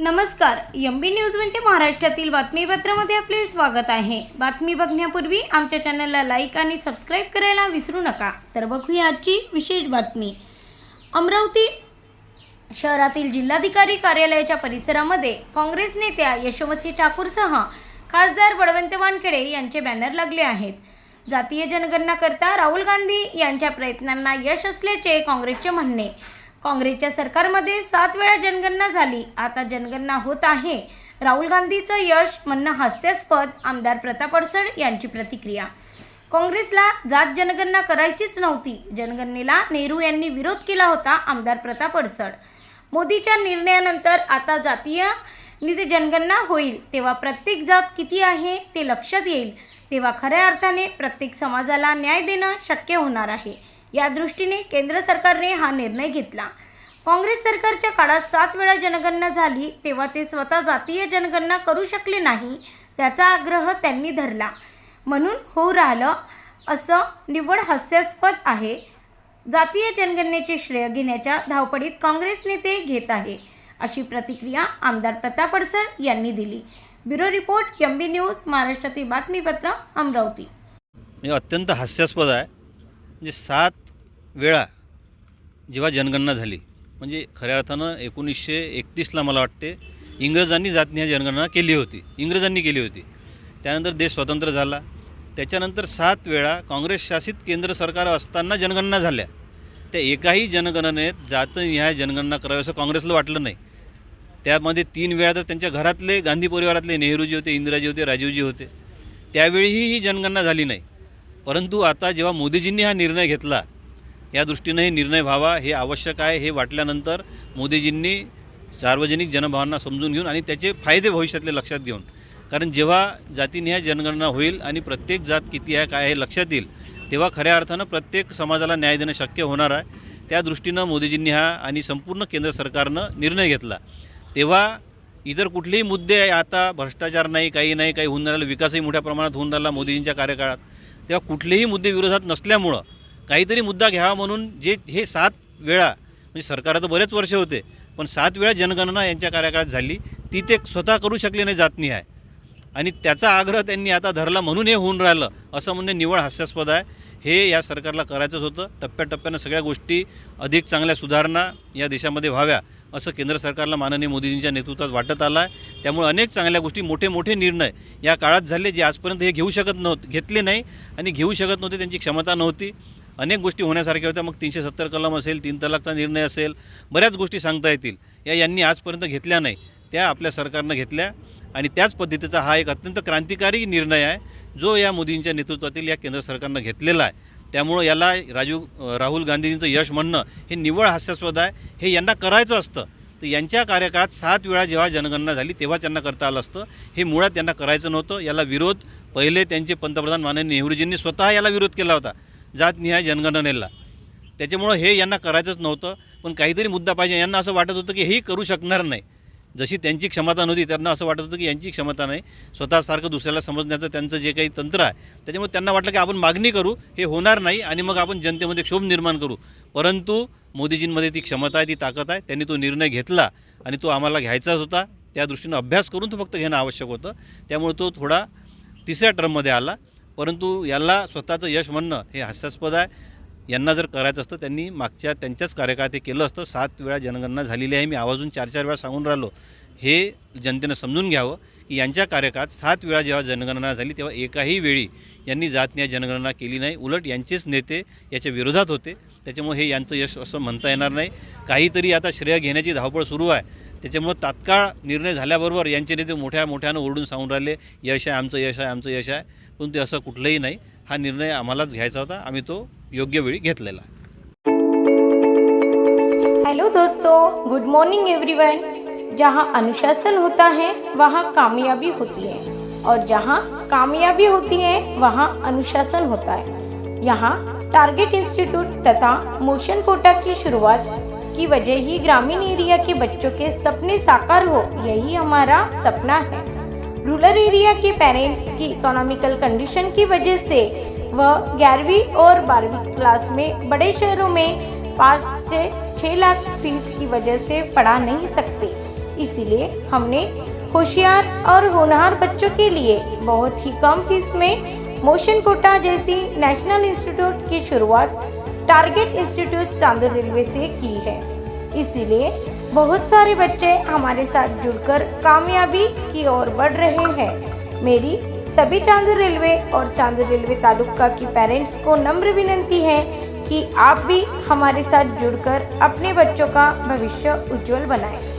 नमस्कार M B news म्हणजे महाराष्ट्रातील बातमीपत्रामध्ये आपले स्वागत आहे. बातमी बघण्यापूर्वी आमच्या चॅनलला लाईक आणि सबस्क्राईब करायला विसरू नका. तर बघूया आजची विशेष बातमी. अमरावती शहरातील जिल्हाधिकारी कार्यालयाच्या परिसरामध्ये काँग्रेस नेत्या यशोमती ठाकूरसह खासदार बळवंत वानखेडे यांचे बॅनर लागले आहेत. जातीय जनगणना करता राहुल गांधी यांच्या प्रयत्नांना यश असल्याचे काँग्रेसचे म्हणणे. काँग्रेसच्या सरकारमध्ये सात वेळा जनगणना झाली. आता जनगणना होत आहे. राहुल गांधीचं यश म्हणणं हास्यास्पद आमदार प्रताप अडसड यांची प्रतिक्रिया. काँग्रेसला जात जनगणना करायचीच नव्हती. जनगणनेला नेहरू यांनी विरोध केला होता आमदार प्रताप अडसड. मोदीच्या निर्णयानंतर आता जातीय निधी जनगणना होईल. तेव्हा प्रत्येक जात किती आहे ते लक्षात येईल. तेव्हा खऱ्या अर्थाने प्रत्येक समाजाला न्याय देणं शक्य होणार आहे. या दृष्टीने केंद्र सरकारने हा निर्णय घेतला. काँग्रेस सरकारच्या काळात सात वेळा जनगणना झाली तेव्हा ते स्वतः जातीय जनगणना करू शकले नाही त्याचा आग्रह त्यांनी धरला. म्हणून होऊ राहिलं असं निव्वळ हास्यास्पद आहे. जातीय जनगणनेचे श्रेय घेण्याच्या धावपडीत काँग्रेस नेते घेत आहे अशी प्रतिक्रिया आमदार प्रताप अडसर यांनी दिली. Bureau report M B news महाराष्ट्रातील बातमीपत्र अमरावती. म्हणजे अत्यंत हास्यास्पद आहे. म्हणजे सात वेळा जेव्हा जनगणना झाली म्हणजे खऱ्या अर्थानं एकोणीसशे एकतीसला मला वाटते इंग्रजांनी जातनीय जनगणना केली होती. इंग्रजांनी केली होती. त्यानंतर देश स्वतंत्र झाला. त्याच्यानंतर सात वेळा काँग्रेस शासित केंद्र सरकार असताना जनगणना झाल्या. त्या एकाही जनगणनेत जातनिहाय जनगणना करावी असं काँग्रेसला वाटलं नाही. त्यामध्ये तीन वेळा तर त्यांच्या घरातले गांधी परिवारातले नेहरूजी होते इंदिराजी होते राजीवजी होते. त्यावेळीही ही जनगणना झाली नाही. परंतु आता जेव्हा मोदीजींनी हा निर्णय घेतला या दृष्टीनंही निर्णय व्हावा हे आवश्यक आहे हे वाटल्यानंतर मोदीजींनी सार्वजनिक जनभावना समजून घेऊन आणि त्याचे फायदे भविष्यातले लक्षात घेऊन. कारण जेव्हा जातीनिहाय जनगणना होईल आणि प्रत्येक जात किती आहे काय हे लक्षात येईल तेव्हा खऱ्या अर्थानं प्रत्येक समाजाला न्याय देणं शक्य होणार आहे. त्या दृष्टीनं मोदीजींनी हा आणि संपूर्ण केंद्र सरकारनं निर्णय घेतला. तेव्हा इतर कुठलेही मुद्दे आहे आता भ्रष्टाचार नाही काही नाही काही होऊन राहिला विकासही मोठ्या प्रमाणात होऊन राहिला मोदीजींच्या कार्यकाळात. तेव्हा कुठलेही मुद्दे विरोधात नसल्यामुळं काहीतरी मुद्दा घ्यावा म्हणून जे हे सात वेळा म्हणजे सरकार तर बरेच वर्ष होते पण सात वेळा जनगणना यांच्या कार्यकाळात झाली ती ते स्वतः करू शकले नाही जात नाही आहे. आणि त्याचा आग्रह त्यांनी आता धरला म्हणून हे होऊन राहिलं असं म्हणजे निवड हास्यास्पद आहे. हे या सरकारला करायचंच होतं. टप्प्याटप्प्यानं सगळ्या गोष्टी अधिक चांगल्या सुधारणा या देशामध्ये व्हाव्या असं केंद्र सरकारला माननीय मोदीजींच्या नेतृत्वात वाटत आलं आहे. त्यामुळे अनेक चांगल्या गोष्टी मोठे मोठे निर्णय या काळात झाले जे आजपर्यंत हे घेऊ शकत नव्हते घेतले नाही आणि घेऊ शकत नव्हते त्यांची क्षमता नव्हती. अनेक गोष्टी होण्यासारख्या होत्या. मग तीनशे सत्तर कलम असेल तीन तलाकचा निर्णय असेल बऱ्याच गोष्टी सांगता येतील. या यांनी आजपर्यंत घेतल्या नाही. त्या आपल्या सरकारनं घेतल्या आणि त्याच पद्धतीचा हा एक अत्यंत क्रांतिकारी निर्णय आहे जो या मोदींच्या नेतृत्वातील या केंद्र सरकारनं घेतलेला आहे. त्यामुळं याला राजीव राहुल गांधीजींचं यश म्हणणं हे निव्वळ हास्यास्पद आहे. हे यांना करायचं असतं. तर यांच्या कार्यकाळात सात वेळा जेव्हा जनगणना झाली तेव्हा त्यांना करता आलं असतं. हे मुळात त्यांना करायचं नव्हतं. याला विरोध पहिले त्यांचे पंतप्रधान माननीय नेहरूजींनी स्वतः याला विरोध केला होता. जातनिहाय जनगणनेला. त्याच्यामुळं हे यांना करायचंच नव्हतं पण काहीतरी मुद्दा पाहिजे. यांना असं वाटत होतं की हेही करू शकणार नाही. जशी त्यांची क्षमता नव्हती त्यांना असं वाटत होतं की यांची क्षमता नाही. स्वतःसारखं दुसऱ्याला समजण्याचं त्यांचं जे काही तंत्र आहे त्याच्यामुळे त्यांना वाटलं की आपण मागणी करू हे होणार नाही आणि मग आपण जनतेमध्ये क्षोभ निर्माण करू. परंतु मोदीजींमध्ये ती क्षमता आहे ती ताकद आहे त्यांनी तो निर्णय घेतला आणि तो आम्हाला घ्यायचाच होता. त्या दृष्टीनं अभ्यास करून तो फक्त घेणं आवश्यक होतं. त्यामुळे तो थोडा तिसऱ्या टर्ममध्ये आला. परंतु याला स्वतःचं यश म्हणणं हे हास्यास्पद आहे. यांना जर करायचं असतं त्यांनी मागच्या त्यांच्याच कार्यकाळात ते केलं असतं. सात वेळा जनगणना झालेली आहे. मी आवाजून चार चार वेळा सांगून राहिलो. हे जनतेनं समजून घ्यावं की यांच्या कार्यकाळात सात वेळा जेव्हा जनगणना झाली तेव्हा एकाही वेळी यांनी जातन्या जनगणना केली नाही. उलट यांचेच नेते याच्या विरोधात होते. त्याच्यामुळे हे यांचं यश असं म्हणता येणार नाही. काहीतरी आता श्रेय घेण्याची धावपळ सुरू आहे. त्याच्यामुळं तात्काळ निर्णय झाल्याबरोबर यांचे नेते मोठ्या मोठ्यानं ओरडून सांगून राहिले यश आहे आमचं यश आहे आमचं यश आहे. पण ते असं कुठलंही नाही. हा निर्णय आम्हालाच घ्यायचा होता. आम्ही तो योग्य वेळी घेतलेला. हेलो दोस्तों गुड मॉर्निंग एवरीवन जहां अनुशासन होता है वहाँ कामयाबी होती है. और जहाँ कामयाबी होती है वहाँ अनुशासन होता है. यहाँ टारगेट इंस्टीट्यूट तथा मोशन कोटा की शुरुआत की वजह ही ग्रामीण एरिया के बच्चों के सपने साकार हो, यही हमारा सपना है। रूरल एरिया के पेरेंट्स की इकोनॉमिकल कंडीशन की वजह से, वह ग्यारहवीं और बारहवीं क्लास में बड़े शहरों में पाँच से छः लाख फ़ीस की वजह से पढ़ा नहीं सकते। इसीलिए हमने होशियार और होनहार बच्चों के लिए बहुत ही कम फ़ीस में मोशन कोटा जैसी नेशनल इंस्टीट्यूट की शुरुआत टारगेट इंस्टीट्यूट चांदो रेलवे से की है। इसीलिए बहुत सारे बच्चे हमारे साथ जुड़कर कामयाबी की ओर बढ़ रहे हैं। मेरी सभी चांदूर रेलवे और चांदूर रेलवे तालुका की पेरेंट्स को नम्र विनती है कि आप भी हमारे साथ जुड़कर अपने बच्चों का भविष्य उज्जवल बनाएँ।